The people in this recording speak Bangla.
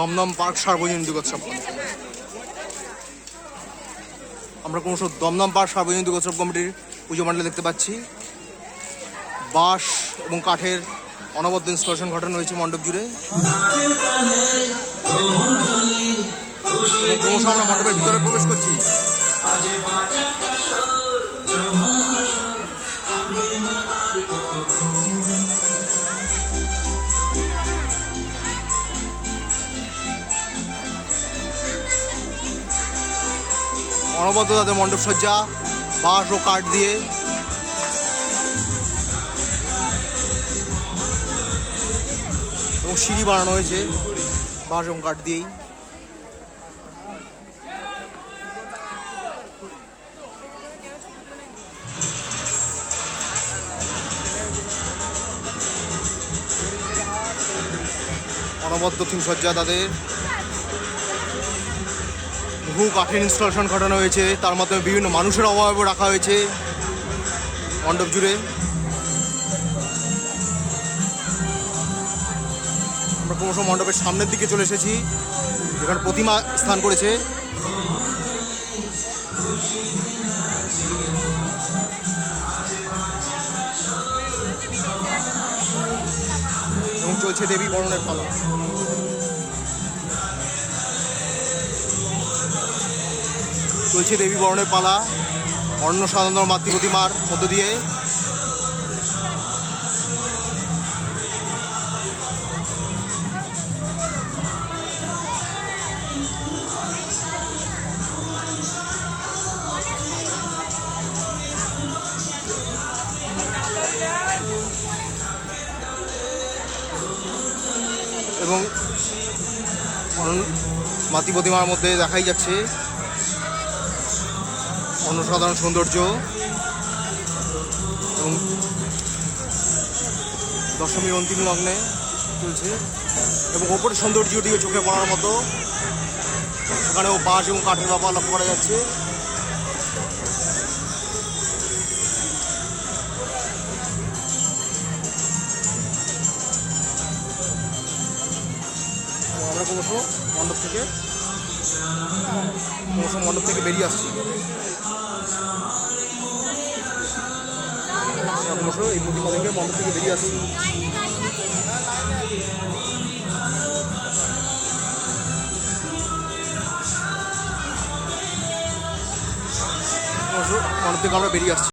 দমদম পার্ক সার্বজনীন দুর্গোৎসব। আমরা ক্রমশ দমদম পার্ক সার্বজনীন দুর্গোৎসব কমিটির পুজো মণ্ডলে দেখতে পাচ্ছি। বাঁশ এবং কাঠের অনবদ্য ইনস্টলেশন ঘটানো হয়েছে মণ্ডপ জুড়ে। ক্রমশ আমরা মণ্ডপের ভিতরে প্রবেশ করছি। অনবদ্য তাদের মণ্ডপ সজ্জা, বাঁশ ও কাঠ দিয়ে। এবং সিঁড়ি বানানো হয়েছে, বাঁশ এবং কাঠ দিয়েই। অনবদ্য থিম সজ্জা তাদের। বহু কাঠের ইনস্টলেশন ঘটানো হয়েছে। তার মাধ্যমে বিভিন্ন মানুষের অভাবও রাখা হয়েছে মণ্ডপ জুড়ে। আমরা ক্রমশ মণ্ডপের সামনের দিকে চলে এসেছি, যেখানে প্রতিমা স্থান করেছে। এবং চলছে দেবী বরণের পালা। চলছে দেবী বরণের পালা। অন্য সাধারণ মাতৃ প্রতিমার মধ্য দিয়ে। এবং মাতৃ প্রতিমার মধ্যে দেখাই যাচ্ছে। অন্যসাধারণ সৌন্দর্য এবং দশমীর অন্তিম লগ্নে চলছে এবং ওপরের সৌন্দর্যটিও চোখে পড়ার মতো। সেখানেও বাঁশ এবং কাঠের ব্যাপার লক্ষ্য করা যাচ্ছে। আমরা মণ্ডপ থেকে। ক্রমশ মণ্ডপ থেকে বেরিয়ে আসছি। ক্রমশ এই প্রতিমা থেকে মণ্ডপ থেকে বেরিয়ে আসছি। মণ্ডপ থেকে আমরা বেরিয়ে আসছি।